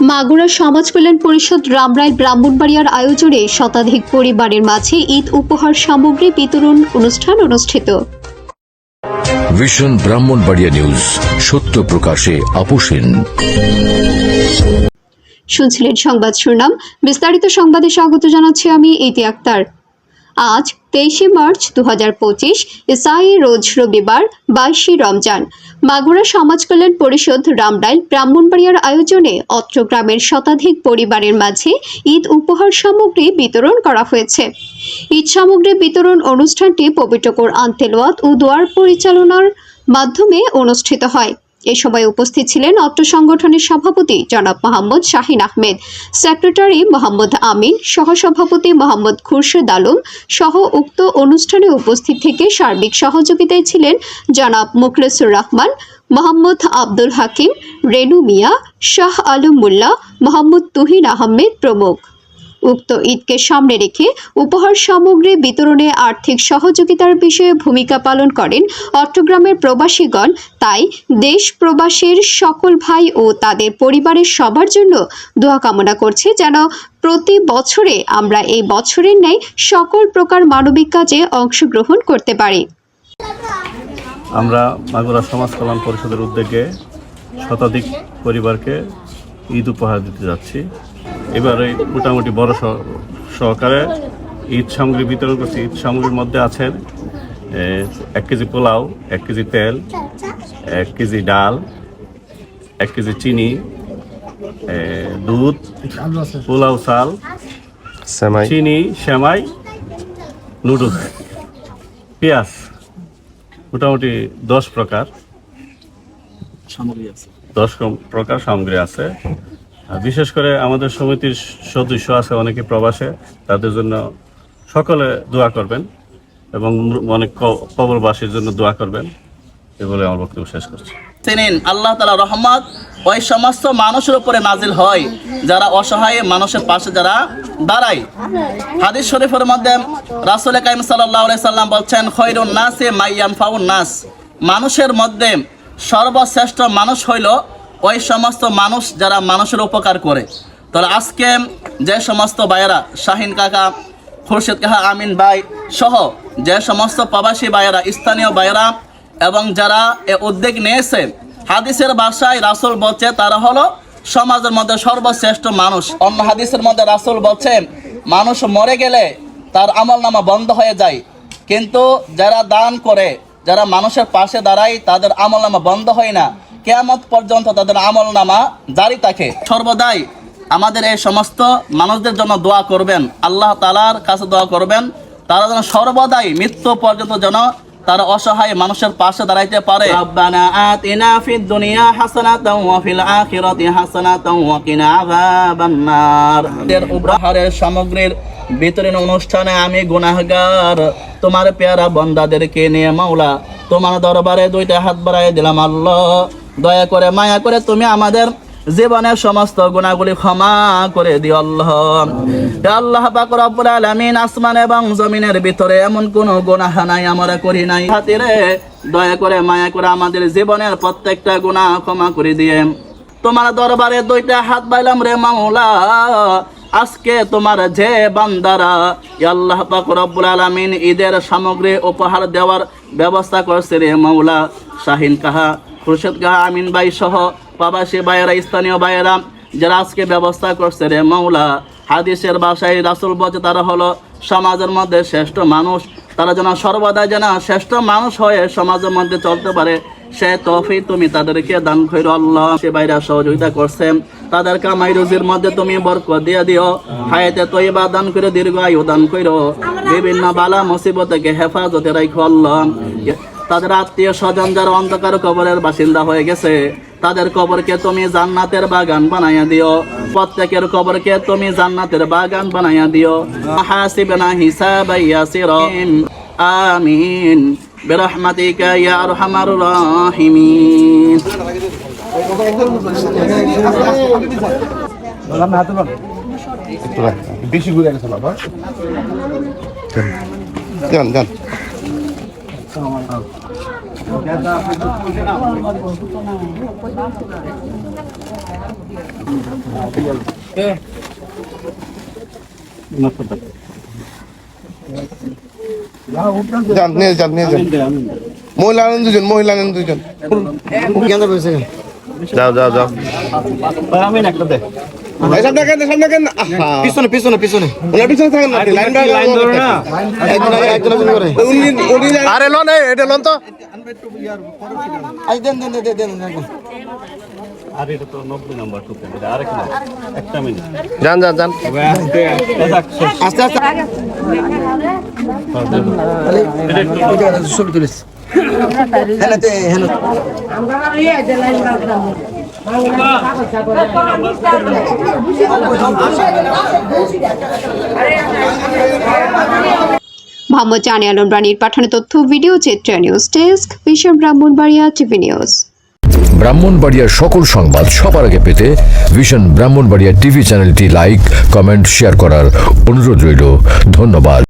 মাগুরা সমাজ কল্যাণ পরিষদ রামরায় ব্রাহ্মণবাড়িয়ার আয়োজনে শতাধিক পরিবারের মাঝে ঈদ উপহার সামগ্রী বিতরণ অনুষ্ঠান অনুষ্ঠিত। ভিশন ব্রাহ্মণবাড়িয়া নিউজ সত্য প্রকাশে আপোষেন শুনছিলেন সংবাদ শুনলাম বিস্তারিত সংবাদে স্বাগত জানাচ্ছি আমি ইতি আক্তার। আজ তেইশে মার্চ দু হাজার পঁচিশ, ইসাই রোজ রবিবার, বাইশে রমজান। মাগুরা সমাজ কল্যাণ পরিষদ রামডাইল ব্রাহ্মণবাড়িয়ার আয়োজনে অত্র গ্রামের শতাধিক পরিবারের মাঝে ঈদ উপহার সামগ্রী বিতরণ করা হয়েছে। ঈদ সামগ্রী বিতরণ অনুষ্ঠানটি পবিত্র কোরআন তেলাওয়াত ও দোয়ার পরিচালনার মাধ্যমে অনুষ্ঠিত হয়। এ সময় উপস্থিত ছিলেন অত্র সংগঠনের সভাপতি জনাব মোহাম্মদ শাহিন আহমেদ, সেক্রেটারি মোহাম্মদ আমিন, সহসভাপতি মোহাম্মদ খুরশেদ আলম সহ উক্ত অনুষ্ঠানে উপস্থিত থেকে সার্বিক সহযোগিতায় ছিলেন জনাব মুখলেসুর রহমান, মোহাম্মদ আব্দুল হাকিম, রেনু মিয়া, শাহ আলম মোল্লা, মোহাম্মদ তুহিন আহমেদ প্রমুখ। উক্ত ঈদকে সামনে রেখে উপহার সামগ্রী বিতরণে আর্থিক সহযোগিতার বিষয়ে ভূমিকা পালন করেন অট্টগ্রামের প্রবাসীগণ। তাই দেশ প্রবাসীর সকল ভাই ও তাদের পরিবারের সবার জন্য দোয়া কামনা করছে যেন প্রতি বছরে আমরা এই বছরের ন্যায় সকল প্রকার মানবিক কাজে অংশগ্রহণ করতে পারি। আমরা মাগুরা সমাজ কল্যাণ পরিষদের উদ্যোগে শতাধিক পরিবারকে ঈদ উপহার দিতে যাচ্ছি। এবারে মোটামুটি বড় সহ- সহকারে ঈদ সামগ্রী বিতরণ করছি। ঈদ সামগ্রীর মধ্যে আছেন এক কেজি পোলাও এক কেজি তেল এক কেজি ডাল এক কেজি চিনি দুধ পোলাও চাল চিনি সেমাই নুডলস পেঁয়াজ। মোটামুটি দশ প্রকার। দশ প্রকার সামগ্রী আছে। বিশেষ করে আমাদের সমিতির সদস্য আছে অনেকে প্রবাসে, তাদের জন্য সকলে দোয়া করবেন এবং অনেক কবরবাসীর জন্য দোয়া করবেন। এ বলে আমার বক্তব্য শেষ করছি। চিনেন আল্লাহ তালা রহমত, ওই সমস্ত মানুষের উপরে নাজিল হয়, যারা অসহায় মানুষের পাশে যারা দাঁড়ায়। হাদিস শরীফের মধ্যে রাসুল কাইম সাল্লাহ সাল্লাম বলছেন, খৈরুন নাস মাইয়াম ফাউন নাস। মানুষের মধ্যে সর্বশ্রেষ্ঠ মানুষ হইল ওই সমস্ত মানুষ যারা মানুষের উপকার করে। তাহলে আজকে যে সমস্ত ভাইয়েরা, শাহিন কাকা, খুরশেদ কাহা আমিন ভাই সহ যে সমস্ত প্রবাসী ভাইয়েরা, স্থানীয় ভাইয়েরা এবং যারা এ উদ্যোগ নিয়েছে, হাদিসের ভাষায় রাসুল বলছে, তারা হলো সমাজের মধ্যে সর্বশ্রেষ্ঠ মানুষ। অন্য হাদিসের মধ্যে রাসুল বলছে, মানুষ মরে গেলে তার আমল নামা বন্ধ হয়ে যায়। কিন্তু যারা দান করে যারা মানুষের পাশে দাঁড়ায় তাদের আমল নামা বন্ধ হয় না। কেয়ামত পর্যন্ত তাদের আমল নামা জারি থাকে। সর্বদাই আমাদের এই সমস্ত মানুষদের জন্য দোয়া করবেন। আল্লাহ তালার কাছে দোয়া করবেন। তারা যেন সর্বদাই মৃত্যু পর্যন্ত যেন তারা অসহায় মানুষের পাশে দাঁড়াইতে পারে। রব্বানা আতিনা ফিদ দুনিয়া হাসানাতাও ওয়া ফিল আখিরাতি হাসানাতাও ওয়া কিনা আযাবান নার এর উপহারের সামগ্রীর বিতরণ অনুষ্ঠানে আমি গুনাহগার। তোমার পেয়ারা বন্দাদেরকে নিয়ে মাওলা, তোমার দরবারে দুইটা হাত বাড়াই দিলাম আল্লাহ। দয়া করে, মায়া করে তুমি আমাদের জীবনের সমস্ত গুণাগুলি ক্ষমা করে দিও আল্লাহ। আল্লাহ পাক রব্বুল আলামিন, আসমান এবং জমিনের ভিতরে এমন কোন গুনাহ নাই, আমরা করি নাই। হাতিরে, দয়া করে, মায়া করে আমাদের জীবনের প্রত্যেকটা গুনাহ ক্ষমা করে দিয়ে। তোমার দরবারে দুইটা হাত বাইলাম রে মাওলা। আজকে তোমার যে বান্দারা আল্লাহ পাক রব্বুল আলামিন ঈদের সামগ্রী উপহার দেওয়ার ব্যবস্থা করছে রে মৌলা শাহিন কাহা, খুরশেদ কাহা, আমিন ভাই সহ প্রবাসী ভাইয়েরা, স্থানীয় ভাইয়েরা, যারা আজকে ব্যবস্থা করছে রে মাওলা। হাদিসের বাসায় রাসুল বলছে, তারা হলো সমাজের মধ্যে শ্রেষ্ঠ মানুষ। তারা যেন সর্বদা যেন শ্রেষ্ঠ মানুষ হয়ে সমাজের মধ্যে চলতে পারে, সে তফি তুমি তাদেরকে দান কইরো আল্লাহ সে বাইরা সহযোগিতা করছেন। তাদের কামাই রুজির মধ্যে তুমি বরকত দিয়ে দিও। হায়াতে তৈবা দান করে দীর্ঘ আয়ু দান কইরো বিভিন্ন বালা মুসিবতকে হেফাজতে রাখো আল্লাহ। তাদের আত্মীয় স্বজন যারা অন্ধকার কবরের বাসিন্দা হয়ে গেছে তাদের কবরকে তুমি জান্নাতের বাগান বানাইয়া দিও প্রত্যেকের কবরকে তুমি জান্নাতের বাগান বানাইয়া দিও হাসিবনা হিসাবা ইয়াসিরিন আমিন برحمتك يا ارحم الراحمين বেশি ঘুরে গেছে বাবা যান যান যান নিয়ে যান নিয়ে যান মহিলা আনেন দুজন মহিলা আনেন দুজন যাও যাও যাও আমি একটা দেখ এই সামনে কেন সামনে কেন পিছনে পিছনে পিছনে। ওনার পিছনে থাকেন না লাইন লাইন ধরে না। একজন একজন একজন করে। উনি উনি আরে লন এই এটা লন তো। আই দেন দেন দেন দেন আর এটা তো নব্বই নাম্বার টুকে আরেক না একটা মিনিট। যান যান যান। আস্তে আস্তে। মোহাম্মদ জানে আলম রানীর পাঠানো তথ্য, ভিডিও চিত্র নিউজ ডেস্ক বিশ্ব ব্রাহ্মণবাড়িয়া টিভি নিউজ ব্রাহ্মণবাড়িয়ার সকল সংবাদ সবার আগে পেতে ভিশন ব্রাহ্মণবাড়িয়া টিভি চ্যানেলটি লাইক কমেন্ট শেয়ার করার অনুরোধ রইল। ধন্যবাদ।